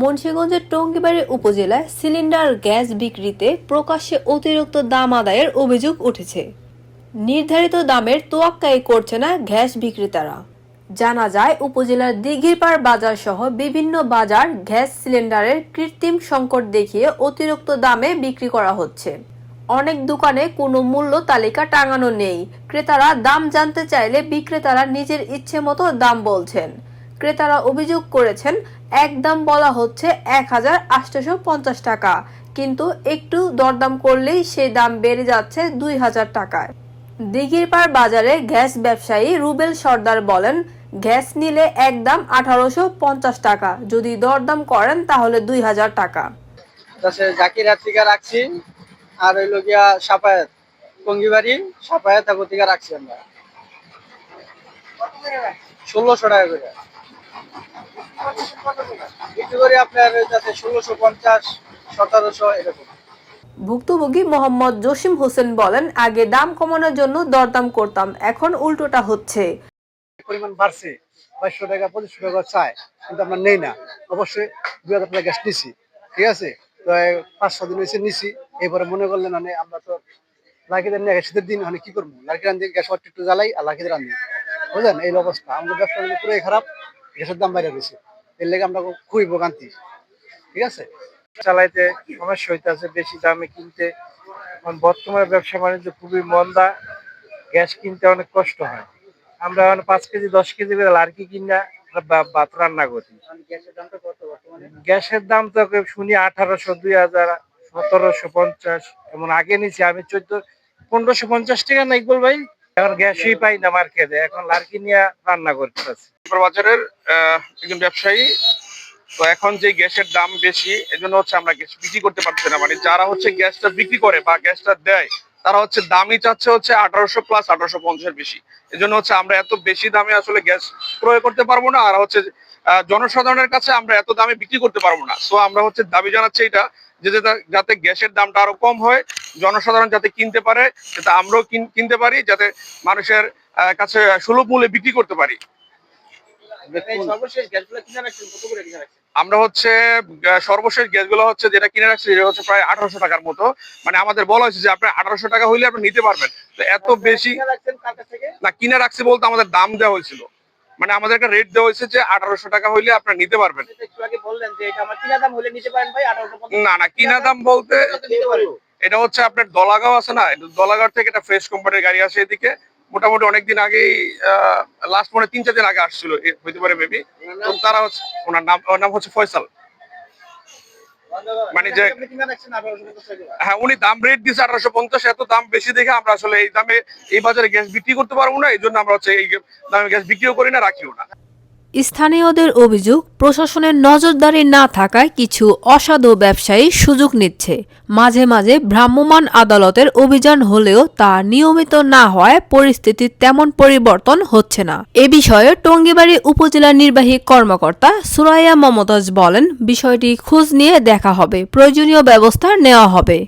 মুন্সিগঞ্জের টঙ্গিবাড়ি উপজেলায় cylinder gas বিক্রিতে প্রকাশ্যে অতিরিক্ত দাম আদায়ের অভিযোগ উঠেছে। নির্ধারিত দামের তোয়াক্কাই করছে না গ্যাস বিক্রেতারা। জানা যায়, উপজেলার দিঘিরপাড় বাজার সহ বিভিন্ন বাজার গ্যাস সিলিন্ডারের কৃত্রিম সংকট দেখিয়ে অতিরিক্ত দামে বিক্রি করা হচ্ছে। অনেক দোকানে কোনো মূল্য তালিকা টাঙানো নেই। ক্রেতারা দাম জানতে চাইলে বিক্রেতারা নিজের ইচ্ছে মতো দাম বলছেন। ক্রেতারা অভিযোগ করেছেন, এক দাম বলা হচ্ছে এক হাজার টাকা। কিন্তু একটু দরদাম করলেই সেই দাম বেড়ে যাচ্ছে দুই হাজার টাকায়। দিঘিরপাড় বাজারে গ্যাস ব্যবসায়ী রুবেল সর্দার বলেন, গ্যাস নিলে একদম আঠারোশো পঞ্চাশ টাকা। যদি দরদাম করেন তাহলে দুই হাজার টাকা। তাছে জাকির হাত রাখছি, আর হইল গিয়া সাপায়াত টঙ্গিবাড়ি সাপায়াত হাবু রাখছি আমরা। ষোলোশো টাকা করে। বিক্রি করি আপনার যাতে ষোলোশো পঞ্চাশ সতেরোশো এরকম। ভুক্তভোগী মোহাম্মদ জসিম হোসেন বলেন আগে দাম কমানোর জন্য দরদাম করতাম এখন উল্টোটা হচ্ছে। পরিমাণ বাড়ছে বাইশশো টাকা পঁচিশশো টাকা চায় কিন্তু আমরা নেই না। অবশ্যই দুই হাজার টাকা গ্যাস নিছি ঠিক আছে? তো এই পাঁচ ছ দিন হয়েছে নিছি এবারে মনে করলেন মানে আমরা তো লাকিদের নিয়ে শীতের দিন মানে কি করব? রান্ধি গ্যাস একটু জ্বালাই আর লাকিদের রান্ধি বুঝলেন? এই অবস্থা। আমাদের ব্যবসা পুরোই খারাপ। গ্যাসের দাম বাইরে গেছে এর লেগে আমরা খুবই ভোগান্তি। ঠিক আছে? চালাইতে সমস্যা হইতেছে বেশি দামে কিনতে। এখন বর্তমানে ব্যবসা বাণিজ্য খুবই মন্দা। গ্যাস কিনতে অনেক কষ্ট হয়। আমরা এখন পাঁচ কেজি দশ কেজি করে লাড়কি কিনা ভাত রান্না করি। গ্যাসের দাম তো শুনি আঠারোশো দুই হাজার সতেরোশো পঞ্চাশ। এমন আগে নিছি আমি চোদ্দ পনেরোশো পঞ্চাশ টাকা না ইকবল ভাই। এখন গ্যাসই পাই না মার্কেটে এখন লার্কি নিয়ে রান্না করতেছি। বাজারের একজন ব্যবসায়ী তো এখন যে গ্যাসের দাম বেশি এজন্য হচ্ছে আমরা গ্যাস বিক্রি করতে পারছি না। মানে যারা হচ্ছে গ্যাসটা বিক্রি করে বা গ্যাসটা দেয় তারা হচ্ছে দামই চাচ্ছে হচ্ছে আঠারোশো প্লাস আঠারোশো পঞ্চাশ বেশি। এজন্য হচ্ছে আমরা এত বেশি দামে আসলে গ্যাস ক্রয় করতে পারব না আর হচ্ছে জনসাধারণের কাছে আমরা এত দামে বিক্রি করতে পারব না। সো আমরা হচ্ছে দাবি জানাচ্ছি এটা যে যাতে- গ্যাসের দামটা আরও কম হয় জনসাধারণ যাতে কিনতে পারে যাতে আমরাও কিনতে পারি যাতে মানুষের কাছে সুলভ মূল্যে বিক্রি করতে পারি। আমরা হচ্ছে সর্বশেষ গ্যাসগুলো হচ্ছে যেটা কিনে রাখছি সেটা হচ্ছে প্রায় আঠারোশো টাকার মতো। মানে আমাদের বলা হয়েছে যে আপনার আঠারোশো টাকা হইলে আপনি নিতে পারবেন। তো এত বেশি না কিনে রাখছি বলতে আমাদের দাম দেওয়া হয়েছিল। মানে আমাদের একটা রেট দেওয়া হয়েছে যে আঠারোশো টাকা হইলে আপনার নিতে পারবেন। না না কিনা দাম বলতে এটা হচ্ছে আপনার দলাগাঁও আছে না দলাগাঁও থেকে একটা ফ্রেশ কোম্পানির গাড়ি আসে এদিকে। মোটামুটি অনেকদিন আগেই লাস্ট মনে তিন চার দিন আগে আসছিল হইতে পারে মেবি তারা হচ্ছে ওনার নাম ওর নাম হচ্ছে ফয়সাল। মানে যে- হ্যাঁ উনি দাম রেট দিচ্ছে আঠারোশো পঞ্চাশ এত দাম বেশি দেখে আমরা আসলে এই দামে এই বাজারে গ্যাস বিক্রি করতে পারব না এই জন্য আমরা হচ্ছে এই দামে গ্যাস বিক্রিও করি না রাখিও না। স্থানীয়দের অভিযোগ, প্রশাসনের নজরদারি না থাকায় কিছু অসাধু ব্যবসায়ী সুযোগ নিচ্ছে। মাঝে মাঝে ভ্রাম্যমাণ আদালতের অভিযান হলেও তা নিয়মিত না হওয়ায় পরিস্থিতির তেমন পরিবর্তন হচ্ছে না। এ বিষয়ে টঙ্গিবাড়ি উপজেলা নির্বাহী কর্মকর্তা সুরাইয়া মমতাজ বলেন, বিষয়টি খোঁজ নিয়ে দেখা হবে, প্রয়োজনীয় ব্যবস্থা নেওয়া হবে।